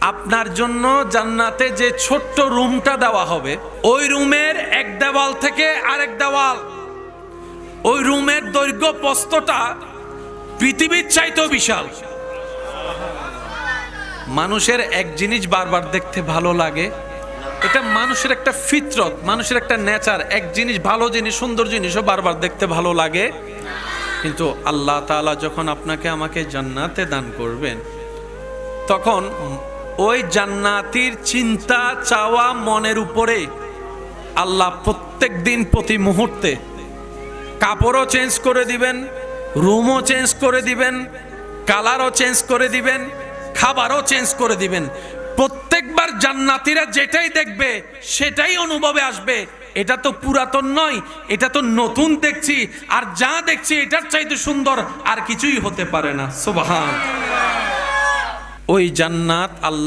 আপনার জন্য জান্নাতে যে ছোট্ট রুমটা দেওয়া হবে, ওই রুমের এক দেওয়াল থেকে আরেক দেওয়াল। ওই রুমের দৈর্ঘ্য প্রস্তটা পৃথিবীর চাইতেও বিশাল। মানুষের এক জিনিস বারবার দেখতে ভালো লাগে, এটা মানুষের একটা ফিতরত, মানুষের একটা নেচার। এক জিনিস ভালো জিনিস, সুন্দর জিনিসও বারবার দেখতে ভালো লাগে। কিন্তু আল্লাহ তাআলা যখন আপনাকে আমাকে জান্নাতে দান করবেন, তখন ওই জান্নাতির চিন্তা, চাওয়া মনের উপরে আল্লাহ প্রত্যেক দিন প্রতি মুহূর্তে কাপড়ও চেঞ্জ করে দিবেন, রুমও চেঞ্জ করে দিবেন, কালারও চেঞ্জ করে দিবেন, খাবারও চেঞ্জ করে দিবেন। প্রত্যেকবার জান্নাতিরা যেটাই দেখবে, সেটাই অনুভবে আসবে। এটা তো পুরাতন নয়, এটা তো নতুন দেখছি, আর যা দেখছি এটার চাইতে সুন্দর আর কিছুই হতে পারে না। সুবহান। ওই জান্নাত আল্লাহ